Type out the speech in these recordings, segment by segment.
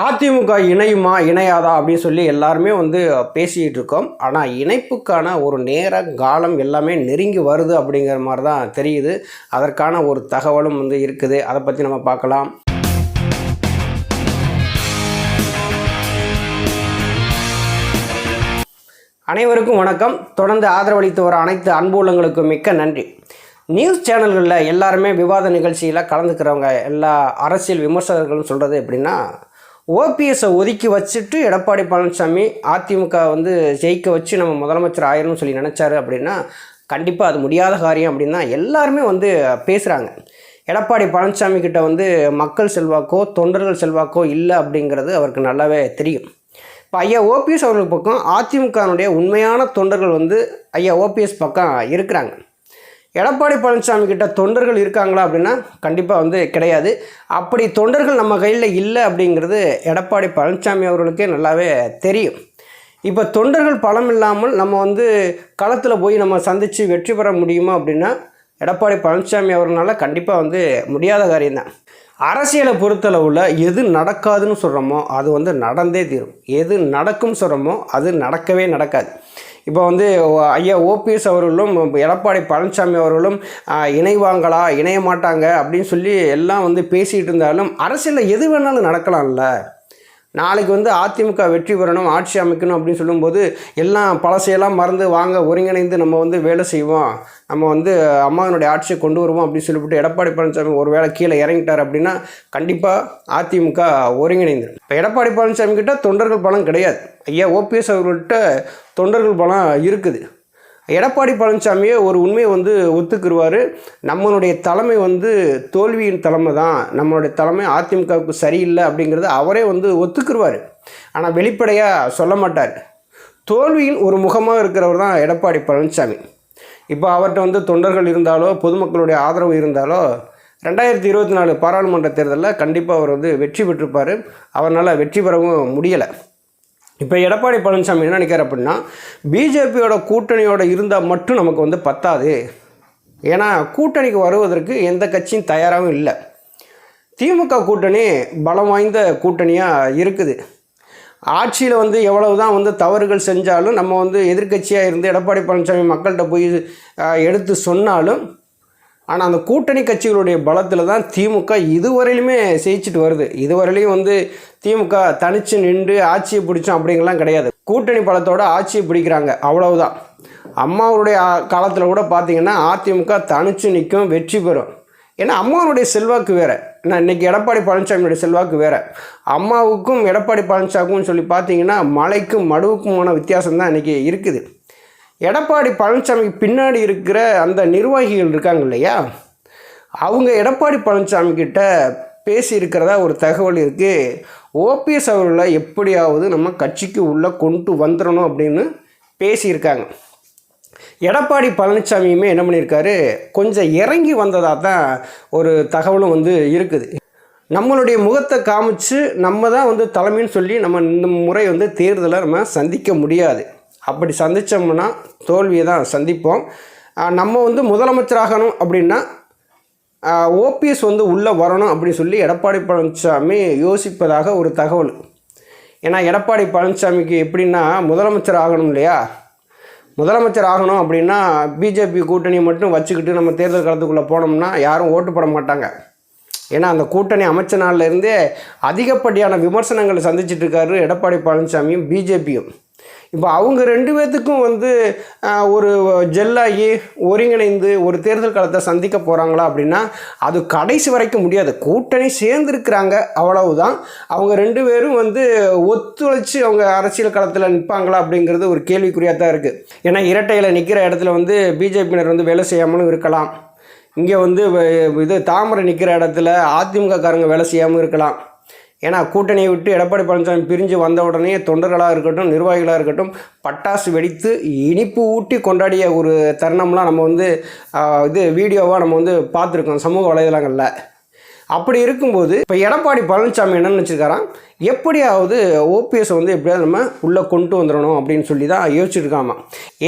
அதிமுக இணையுமா இணையாதா அப்படின்னு சொல்லி எல்லாருமே வந்து பேசிகிட்டு இருக்கோம். ஆனால் இணைப்புக்கான ஒரு நேர காலம் எல்லாமே நெருங்கி வருது அப்படிங்கிற மாதிரி தான் தெரியுது. அதற்கான ஒரு தகவலும் வந்து இருக்குது. அதை பற்றி நம்ம பார்க்கலாம். அனைவருக்கும் வணக்கம். தொடர்ந்து ஆதரவளித்து வர அனைத்து அன்புள்ளங்களுக்கும் மிக்க நன்றி. நியூஸ் சேனல்களில் எல்லாருமே விவாத நிகழ்ச்சியில் கலந்துக்கிறவங்க எல்லா அரசியல் விமர்சகர்களும் சொல்கிறது எப்படின்னா ஓபிஎஸ்ஸை ஒதுக்கி வச்சுட்டு எடப்பாடி பழனிசாமி அதிமுக வந்து ஜெயிக்க வச்சு நம்ம முதலமைச்சர் ஆயிரம்னு சொல்லி நினச்சாரு அப்படின்னா கண்டிப்பாக அது முடியாத காரியம் அப்படின்னா எல்லாருமே வந்து பேசுகிறாங்க எடப்பாடி பழனிசாமி கிட்ட வந்து மக்கள் செல்வாக்கோ தொண்டர்கள் செல்வாக்கோ இல்லை அப்படிங்கிறது அவருக்கு நல்லாவே தெரியும். இப்போ ஐயா ஓபிஎஸ் அவர்கள் பக்கம் அதிமுகனுடைய உண்மையான தொண்டர்கள் வந்து ஐயா ஓபிஎஸ் பக்கம் இருக்கிறாங்க. எடப்பாடி பழனிசாமி கிட்ட தொண்டர்கள் இருக்காங்களா அப்படின்னா கண்டிப்பாக வந்து கிடையாது. அப்படி தொண்டர்கள் நம்ம கையில் இல்லை அப்படிங்கிறது எடப்பாடி பழனிசாமி அவர்களுக்கே நல்லாவே தெரியும். இப்போ தொண்டர்கள் பலம் இல்லாமல் நம்ம வந்து களத்தில் போய் நம்ம சந்தித்து வெற்றி பெற முடியுமா அப்படின்னா எடப்பாடி பழனிசாமி அவர்களால் கண்டிப்பாக வந்து முடியாத காரியம்தான் அரசியலை பொறுத்தளவில் எது நடக்காதுன்னு சொல்கிறோமோ அது வந்து நடந்தே தீரும். எது நடக்கும் சொல்கிறோமோ அது நடக்கவே நடக்காது. இப்போ வந்து ஐயா ஓபிஎஸ் அவர்களும் எடப்பாடி பழனிசாமி அவர்களும் இணைவாங்களா? இணைய மாட்டாங்க அப்படின்னு சொல்லி எல்லாம் வந்து பேசிகிட்டு இருந்தாலும் அரசியலில் எது வேணாலும் நடக்கலாம்ல. நாளைக்கு வந்து அதிமுக வெற்றி பெறணும் ஆட்சி அமைக்கணும் அப்படின்னு சொல்லும்போது எல்லாம் பழசையெல்லாம் மறந்து வாங்க ஒருங்கிணைந்து நம்ம வந்து வேலை செய்வோம். நம்ம வந்து அம்மாவினுடைய ஆட்சியை கொண்டு வருவோம் அப்படின்னு சொல்லிவிட்டு எடப்பாடி பழனிசாமி ஒரு வேளை கீழே இறங்கிட்டார் அப்படின்னா கண்டிப்பாக அதிமுக ஒருங்கிணைந்துடும் இப்போ எடப்பாடி பழனிசாமி கிட்ட தொண்டர்கள் பலம் கிடையாது. ஐயா ஓபிஎஸ் அவர்கள்ட்ட தொண்டர்கள் பலம் இருக்குது. எடப்பாடி பழனிசாமியே ஒரு உண்மையை வந்து ஒத்துக்கிருவார். நம்மளுடைய தலைமை வந்து தோல்வியின் தலைமை தான். நம்மளுடைய தலைமை அதிமுகவுக்கு சரியில்லை அப்படிங்கிறத அவரே வந்து ஒத்துக்கிருவார். ஆனால் வெளிப்படையாக சொல்ல மாட்டார். தோல்வியின் ஒரு முகமாக இருக்கிறவர் தான் எடப்பாடி பழனிசாமி. இப்போ அவர்கிட்ட வந்து தொண்டர்கள் இருந்தாலோ பொதுமக்களுடைய ஆதரவு இருந்தாலோ ரெண்டாயிரத்தி இருபத்தி நாலு பாராளுமன்ற தேர்தலில் கண்டிப்பாக அவர் வந்து வெற்றி பெற்றிருப்பார். அவரால் வெற்றி பெறவும் முடியலை. இப்போ எடப்பாடி பழனிசாமி என்ன நினைக்கிறார் அப்படின்னா பிஜேபியோட கூட்டணியோட இருந்தால் மட்டும் நமக்கு வந்து பத்தாது. ஏன்னா கூட்டணிக்கு வருவதற்கு எந்த கட்சியும் தயாராகவும் இல்லை. திமுக கூட்டணி பலம் வாய்ந்த கூட்டணியாக இருக்குது. ஆட்சியில் வந்து எவ்வளவு தான் வந்து தவறுகள் செஞ்சாலும் நம்ம வந்து எதிர்க்கட்சியாக இருந்து எடப்பாடி பழனிசாமி மக்கள்கிட்ட போய் எடுத்து சொன்னாலும் ஆனால் அந்த கூட்டணி கட்சிகளுடைய பலத்தில் தான் திமுக இதுவரையிலுமே ஜெயிச்சுட்டு வருது. இதுவரையிலையும் வந்து திமுக தனிச்சு நின்று ஆட்சியை பிடிச்சோம் அப்படிங்கலாம் கிடையாது. கூட்டணி பலத்தோட ஆட்சியை பிடிக்கிறாங்க. அவ்வளவுதான். அம்மாவுடைய காலத்தில் கூட பார்த்திங்கன்னா அதிமுக தனிச்சு நிற்கும் வெற்றி பெறும். ஏன்னா அம்மாவுடைய செல்வாக்கு வேறு. ஏன்னா இன்றைக்கி எடப்பாடி பழனிசாமியுடைய செல்வாக்கு வேறு. அம்மாவுக்கும் எடப்பாடி பழனிசாமிக்கும் சொல்லி பார்த்தீங்கன்னா மலைக்கும் மடுவுக்குமான வித்தியாசம் தான் இன்றைக்கி இருக்குது. எடப்பாடி பழனிசாமிக்கு பின்னாடி இருக்கிற அந்த நிர்வாகிகள் இருக்காங்க இல்லையா? அவங்க எடப்பாடி பழனிசாமி கிட்ட பேசியிருக்கிறதா ஒரு தகவல் இருக்குது ஓபிஎஸ் அவர்களை எப்படியாவது நம்ம கட்சிக்கு உள்ளே கொண்டு வந்துடணும் அப்படின்னு பேசியிருக்காங்க. எடப்பாடி பழனிசாமியுமே என்ன பண்ணியிருக்காரு? கொஞ்சம் இறங்கி வந்ததாக தான் ஒரு தகவலும் வந்து இருக்குது. நம்மளுடைய முகத்தை காமிச்சு நம்ம தான் வந்து தலைமைன்னு சொல்லி நம்ம இந்த முறை வந்து தேர்தலை நம்ம சந்திக்க முடியாது. அப்படி சந்தித்தோம்னா தோல்வியை தான் சந்திப்போம். நம்ம வந்து முதலமைச்சராகணும் அப்படின்னா ஓபிஎஸ் வந்து உள்ளே வரணும் அப்படின்னு சொல்லி எடப்பாடி பழனிசாமி யோசிப்பதாக ஒரு தகவல். ஏன்னா எடப்பாடி பழனிசாமிக்கு எப்படின்னா முதலமைச்சர் ஆகணும் இல்லையா? முதலமைச்சர் ஆகணும் அப்படின்னா பிஜேபி கூட்டணியை மட்டும் வச்சுக்கிட்டு நம்ம தேர்தல் காலத்துக்குள்ளே போனோம்னா யாரும் ஓட்டு போட மாட்டாங்க. ஏன்னா அந்த கூட்டணி அமைச்ச நாள்லேருந்தே அதிகப்படியான விமர்சனங்களை சந்திச்சிட்ருக்காரு எடப்பாடி பழனிசாமியும் பிஜேபியும் இப்போ அவங்க ரெண்டு பேர்த்துக்கும் வந்து ஒரு ஜெல்லாகி ஒருங்கிணைந்து ஒரு தேர்தல் காலத்தை சந்திக்க போகிறாங்களா அப்படின்னா அது கடைசி வரைக்கும் முடியாது. கூட்டணி சேர்ந்துருக்கிறாங்க அவ்வளவுதான். அவங்க ரெண்டு பேரும் வந்து ஒத்துழைச்சி அவங்க அரசியல் களத்தில் நிற்பாங்களா அப்படிங்கிறது ஒரு கேள்விக்குறியாக தான் இருக்குது ஏன்னா இரட்டையில் நிற்கிற இடத்துல வந்து பிஜேபியினர் வந்து வேலை செய்யாமலும் இருக்கலாம். இங்கே வந்து இது தாமரை நிற்கிற இடத்துல அதிமுககாரங்க வேலை செய்யாமல் இருக்கலாம். ஏன்னா கூட்டணியை விட்டு எடப்பாடி பழனிசாமி பிரிஞ்சு வந்த உடனே தொண்டர்களாக இருக்கட்டும் நிர்வாகிகளாக இருக்கட்டும் பட்டாசு வெடித்து இனிப்பு ஊட்டி கொண்டாடிய ஒரு தருணம்லாம் நம்ம வந்து இது வீடியோவாக நம்ம வந்து பார்த்துருக்கோம் சமூக வலைதளங்களில். அப்படி இருக்கும்போது இப்போ எடப்பாடி பழனிசாமி என்னென்னு வச்சுருக்காராம் எப்படியாவது ஓபிஎஸ் வந்து எப்படியாவது நம்ம உள்ளே கொண்டு வந்துடணும் அப்படின்னு சொல்லி தான் யோசிச்சுருக்காமா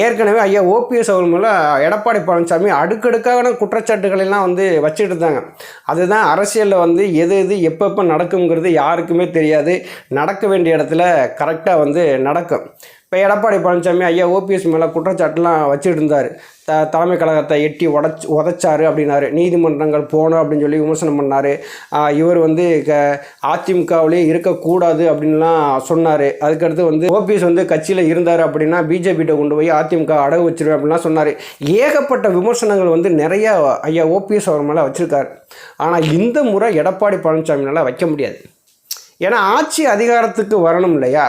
ஏற்கனவே ஐயா ஓபிஎஸ் அவர் மூலம் எடப்பாடி பழனிசாமி அடுக்கடுக்கான குற்றச்சாட்டுகளெல்லாம் வந்து வச்சுட்டு இருந்தாங்க. அதுதான் அரசியலில் வந்து எது எது எப்பப்போ நடக்குங்கிறது யாருக்குமே தெரியாது. நடக்க வேண்டிய இடத்துல கரெக்டாக வந்து நடக்கும். இப்போ எடப்பாடி பழனிசாமி ஐயா ஓபிஎஸ் மேலே குற்றச்சாட்டுலாம் வச்சுட்டு இருந்தார். த தலைமை கழகத்தை எட்டி உடச்சி உதச்சாரு அப்படின்னாரு. நீதிமன்றங்கள் போகணும் அப்படின்னு சொல்லி விமர்சனம் பண்ணார். இவர் வந்து க அதிமுகவிலே இருக்கக்கூடாது அப்படின்லாம் சொன்னார். அதுக்கடுத்து வந்து ஓபிஎஸ் வந்து கட்சியில் இருந்தார் அப்படின்னா பிஜேபிகிட்ட கொண்டு போய் அதிமுக அடகு வச்சிருவேன் அப்படின்லாம் சொன்னார். ஏகப்பட்ட விமர்சனங்கள் வந்து நிறையா ஐயா ஓபிஎஸ் அவர் மேலே வச்சுருக்காரு. ஆனால் இந்த முறை எடப்பாடி பழனிசாமினால் வைக்க முடியாது. ஏன்னா ஆட்சி அதிகாரத்துக்கு வரணும் இல்லையா?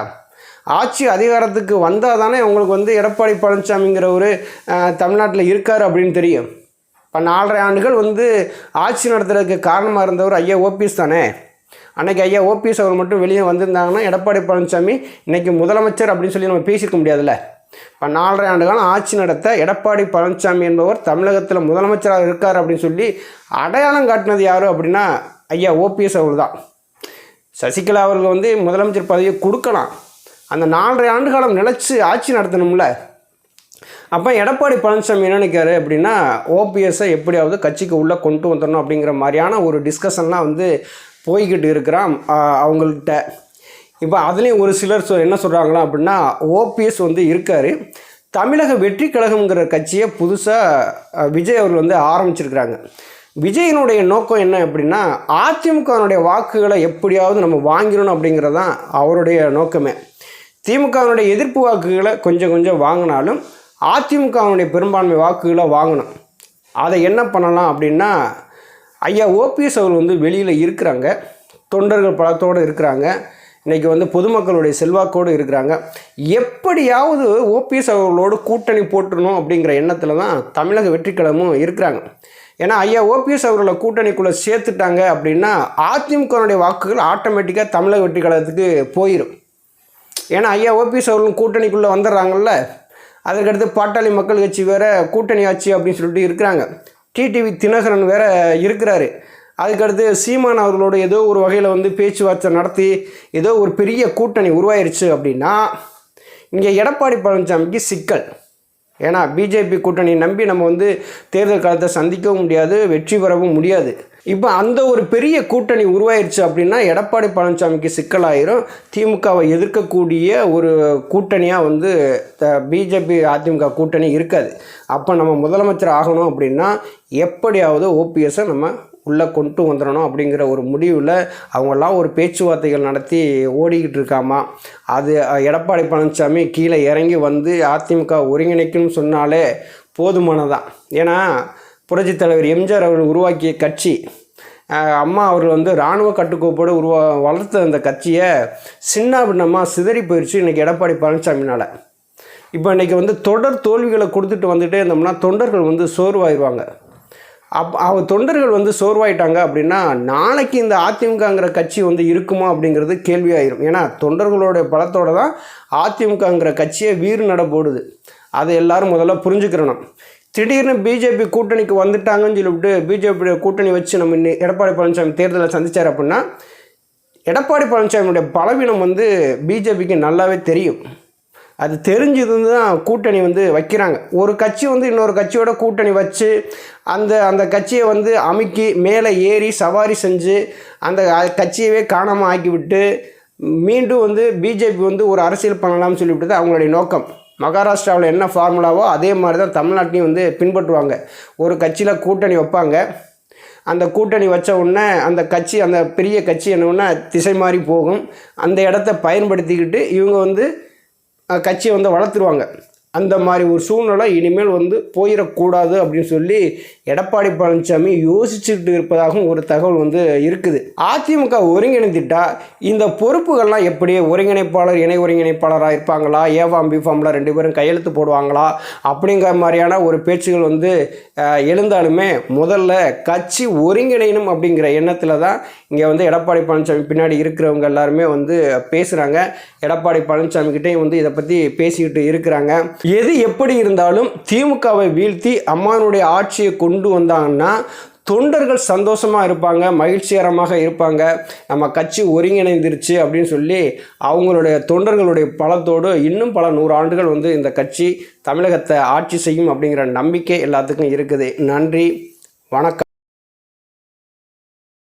ஆட்சி அதிகாரத்துக்கு வந்தால் தானே உங்களுக்கு வந்து எடப்பாடி பழனிசாமிங்கிற ஒரு தமிழ்நாட்டில் இருக்கார் அப்படின்னு தெரியும். இப்போ நாலரை ஆண்டுகள் வந்து ஆட்சி நடத்துறதுக்கு காரணமாக இருந்தவர் ஐயா ஓபிஎஸ் தானே. அன்றைக்கி ஐயா ஓபிஎஸ் அவர் மட்டும் வெளியே வந்திருந்தாங்கன்னா எடப்பாடி பழனிசாமி இன்றைக்கி முதலமைச்சர் அப்படின்னு சொல்லி நம்ம பேசியிருக்க முடியாதுல்ல. இப்போ நாலரை ஆண்டு காலம் ஆட்சி நடத்த எடப்பாடி பழனிசாமி என்பவர் தமிழகத்தில் முதலமைச்சராக இருக்கார் அப்படின்னு சொல்லி அடையாளம் காட்டினது யார் அப்படின்னா ஐயா ஓபிஎஸ் அவர் தான் சசிகலா அவர்கள் வந்து முதலமைச்சர் பதவியை கொடுக்கலாம். அந்த நாலரை ஆண்டு காலம் நிலச்சி ஆட்சி நடத்தணும்ல? அப்போ எடப்பாடி பழனிசாமி என்ன நினைக்காரு அப்படின்னா ஓபிஎஸ்ஸை எப்படியாவது கட்சிக்கு உள்ளே கொண்டு வந்துடணும் அப்படிங்கிற மாதிரியான ஒரு டிஸ்கஷன்லாம் வந்து போய்கிட்டு இருக்கிறான் அவங்கள்ட்ட. இப்போ அதுலேயும் ஒரு சிலர் சொ என்ன சொல்கிறாங்களா அப்படின்னா ஓபிஎஸ் வந்து இருக்கார். தமிழக வெற்றி கழகம்ங்கிற கட்சியை புதுசாக விஜய் அவர்கள் வந்து ஆரம்பிச்சிருக்கிறாங்க. விஜயனுடைய நோக்கம் என்ன அப்படின்னா அதிமுகனுடைய வாக்குகளை எப்படியாவது நம்ம வாங்கிடணும் அப்படிங்கிறது தான் அவருடைய நோக்கமே. திமுகவினுடைய எதிர்ப்பு வாக்குகளை கொஞ்சம் கொஞ்சம் வாங்கினாலும் அதிமுகவினுடைய பெரும்பான்மை வாக்குகளை வாங்கணும். அதை என்ன பண்ணலாம் அப்படின்னா ஐயா ஓபிஎஸ் அவர் வந்து வெளியில் இருக்கிறாங்க. தொண்டர்கள் பலத்தோடு இருக்கிறாங்க. இன்றைக்கி வந்து பொதுமக்களுடைய செல்வாக்கோடு இருக்கிறாங்க. எப்படியாவது ஓபிஎஸ் அவர்களோடு கூட்டணி போட்டுடணும் அப்படிங்கிற எண்ணத்தில் தான் தமிழக வெற்றிக்கழகமும் இருக்கிறாங்க. ஏன்னா ஐயா ஓபிஎஸ் அவர்களை கூட்டணிக்குள்ளே சேர்த்துட்டாங்க அப்படின்னா அதிமுகனுடைய வாக்குகள் ஆட்டோமேட்டிக்காக தமிழக வெற்றிக்கழகத்துக்கு போயிடும் ஏன்னா ஐயா ஓபிஎஸ் அவர்களும் கூட்டணிக்குள்ளே வந்துடுறாங்கல்ல. அதுக்கடுத்து பாட்டாளி மக்கள் கட்சி வேறு கூட்டணி ஆட்சி அப்படின்னு சொல்லிட்டு இருக்கிறாங்க. டிடிவி தினகரன் வேறு இருக்கிறாரு. அதுக்கடுத்து சீமான் அவர்களோட ஏதோ ஒரு வகையில் வந்து பேச்சுவார்த்தை நடத்தி ஏதோ ஒரு பெரிய கூட்டணி உருவாயிருச்சு அப்படின்னா இங்கே எடப்பாடி பழனிசாமிக்கு சிக்கல். ஏன்னா பிஜேபி கூட்டணி நம்பி நம்ம வந்து தேர்தல் காலத்தை சந்திக்கவும் முடியாது வெற்றி பெறவும் முடியாது. இப்போ அந்த ஒரு பெரிய கூட்டணி உருவாயிருச்சு அப்படின்னா எடப்பாடி பழனிசாமிக்கு சிக்கலாயிரும். திமுகவை எதிர்க்கக்கூடிய ஒரு கூட்டணியாக வந்து பிஜேபி அதிமுக கூட்டணி இருக்காது. அப்போ நம்ம முதலமைச்சர் ஆகணும் அப்படின்னா எப்படியாவது ஓபிஎஸை நம்ம உள்ளே கொண்டு வந்துடணும் அப்படிங்கிற ஒரு முடிவில் அவங்கெல்லாம் ஒரு பேச்சுவார்த்தைகள் நடத்தி ஓடிக்கிட்டு இருக்காமா? அது எடப்பாடி பழனிசாமி கீழே இறங்கி வந்து அதிமுக ஒருங்கிணைக்கணும்னு சொன்னாலே போதுமானதான் ஏன்னா புரட்சித் தலைவர் எம்ஜிஆர் அவர்கள் உருவாக்கிய கட்சி அம்மா அவர்கள் வந்து இராணுவ கட்டுக்கோப்போடு உருவா வளர்த்த அந்த கட்சியை சின்ன பின்னமாக சிதறி போயிடுச்சு இன்றைக்கி எடப்பாடி பழனிசாமினால். இப்போ இன்றைக்கி வந்து தொடர் தோல்விகளை கொடுத்துட்டு வந்துட்டே இருந்தோம்னா தொண்டர்கள் வந்து சோர்வாயிடுவாங்க அப் அவ தொண்டர்கள் வந்து சோர்வாயிட்டாங்க அப்படின்னா நாளைக்கு இந்த அதிமுகங்கிற கட்சி வந்து இருக்குமா அப்படிங்கிறது கேள்வியாயிரும். ஏன்னா தொண்டர்களோட பலத்தோடு தான் அதிமுகங்கிற கட்சியை வீறு நட போடுது. அதை எல்லோரும் முதல்ல புரிஞ்சுக்கிறணும். திடீர்னு பிஜேபி கூட்டணிக்கு வந்துட்டாங்கன்னு சொல்லிவிட்டு பிஜேபி கூட்டணி வச்சு நம்ம எடப்பாடி பழனிசாமி தேர்தலை சந்தித்தார் அப்படின்னா எடப்பாடி பழனிசாமியுடைய பலவீனம் வந்து பிஜேபிக்கு நல்லாவே தெரியும். அது தெரிஞ்சது தான் கூட்டணி வந்து வைக்கிறாங்க. ஒரு கட்சி வந்து இன்னொரு கட்சியோட கூட்டணி வச்சு அந்த அந்த கட்சியை வந்து அமுக்கி மேலே ஏறி சவாரி செஞ்சு அந்த கட்சியவே காணாமல் ஆக்கிவிட்டு மீண்டும் வந்து பிஜேபி வந்து ஒரு அரசியல் பண்ணலாம்னு சொல்லிவிட்டு அவங்களுடைய நோக்கம். மகாராஷ்டிராவில் என்ன ஃபார்முலாவோ அதே மாதிரி தான் தமிழ்நாட்டையும் வந்து பின்பற்றுவாங்க. ஒரு கட்சியில் கூட்டணி வைப்பாங்க. அந்த கூட்டணி வச்ச உடனே அந்த கட்சி அந்த பெரிய கட்சி என்ன திசை மாறி போகும். அந்த இடத்த பயன்படுத்திக்கிட்டு இவங்க வந்து கட்சியை வந்து வளர்த்துருவாங்க. அந்த மாதிரி ஒரு சூழ்நிலை இனிமேல் வந்து போயிடக்கூடாது அப்படின்னு சொல்லி எடப்பாடி பழனிசாமி யோசிச்சுக்கிட்டு இருப்பதாகவும் ஒரு தகவல் வந்து இருக்குது. அதிமுக ஒருங்கிணைந்துட்டா இந்த பொறுப்புகள்லாம் எப்படி ஒருங்கிணைப்பாளர் இணை ஒருங்கிணைப்பாளராக இருப்பாங்களா? ஏவாம் பிஃபாமில் ரெண்டு பேரும் கையெழுத்து போடுவாங்களா? அப்படிங்கிற மாதிரியான ஒரு பேச்சுகள் வந்து எழுந்தாலுமே முதல்ல கட்சி ஒருங்கிணைணும் அப்படிங்கிற எண்ணத்தில் தான் இங்கே வந்து எடப்பாடி பழனிசாமி பின்னாடி இருக்கிறவங்க எல்லாருமே வந்து பேசுகிறாங்க எடப்பாடி பழனிசாமி கிட்டேயும் வந்து இதை பற்றி பேசிக்கிட்டு இருக்கிறாங்க. எது எப்படி இருந்தாலும் திமுகவை வீழ்த்தி அம்மானுடைய ஆட்சியை கொண்டு வந்தாங்கன்னா தொண்டர்கள் சந்தோஷமாக இருப்பாங்க மகிழ்ச்சிகரமாக இருப்பாங்க. நம்ம கட்சி ஒருங்கிணைந்திருச்சு அப்படின்னு சொல்லி அவங்களுடைய தொண்டர்களுடைய பலத்தோடு இன்னும் பல நூறு ஆண்டுகள் வந்து இந்த கட்சி தமிழகத்தை ஆட்சி செய்யும் அப்படிங்கிற நம்பிக்கை எல்லாத்துக்கும் இருக்குது. நன்றி வணக்கம்.